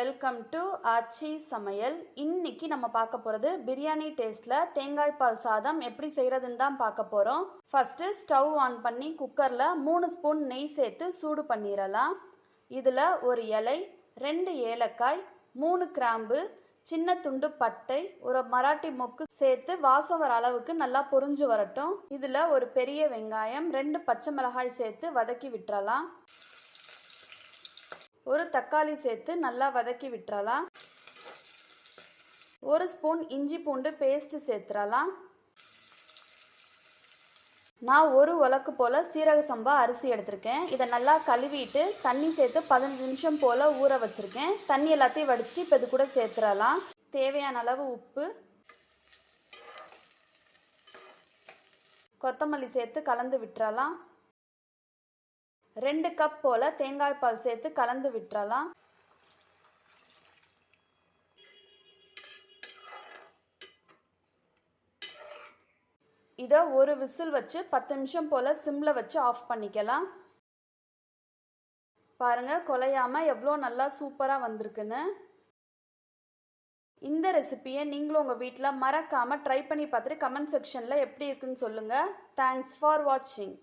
Welcome to ஆச்சி சமையல். இன்னைக்கு நம்ம பார்க்க போகிறது பிரியாணி டேஸ்ட்டில் தேங்காய் பால் சாதம் எப்படி செய்கிறதுன்னு தான் பார்க்க போகிறோம் ஃபஸ்ட்டு ஸ்டவ் ஆன் பண்ணி குக்கரில் மூணு ஸ்பூன் நெய் சேர்த்து சூடு பண்ணிடலாம். இதில் ஒரு இலை ரெண்டு ஏலக்காய் மூணு கிராம்பு சின்ன துண்டு பட்டை ஒரு மராட்டி மொக்கு சேர்த்து வாசம் வர அளவுக்கு நல்லா பொறிஞ்சு வரட்டும். இதில் ஒரு பெரிய வெங்காயம் ரெண்டு பச்சை மிளகாய் சேர்த்து வதக்கி விட்டுறலாம். ஒரு தக்காளி சேர்த்து நல்லா வதக்கி விட்டுறலாம். ஒரு ஸ்பூன் இஞ்சி பூண்டு பேஸ்ட் சேர்த்துறலாம். நான் ஒரு உலக்கு போல் சீரக சம்பா அரிசி எடுத்திருக்கேன். இதை நல்லா கழுவிட்டு தண்ணி சேர்த்து பதினஞ்சு நிமிஷம் போல் ஊற வச்சுருக்கேன். தண்ணி எல்லாத்தையும் வடிச்சிட்டு இப்போ இது கூட சேர்த்துறலாம். தேவையான அளவு உப்பு. கொத்தமல்லி சேர்த்து கலந்து விட்டுறலாம். ரெண்டு கப் போல் தேங்காய் பால் சேர்த்து கலந்து விட்டுறலாம். இதை ஒரு விசில் வச்சு பத்து நிமிஷம் போல் சிம்மில் வச்சு ஆஃப் பண்ணிக்கலாம். பாருங்கள் கொலையாமல் எவ்வளோ நல்லா சூப்பராக வந்திருக்குன்னு. இந்த ரெசிப்பியை நீங்களும் உங்கள் வீட்டில் மறக்காமல் ட்ரை பண்ணி பார்த்துட்டு கமெண்ட் செக்ஷனில் எப்படி இருக்குன்னு சொல்லுங்கள் தேங்க்ஸ் ஃபார் வாட்சிங்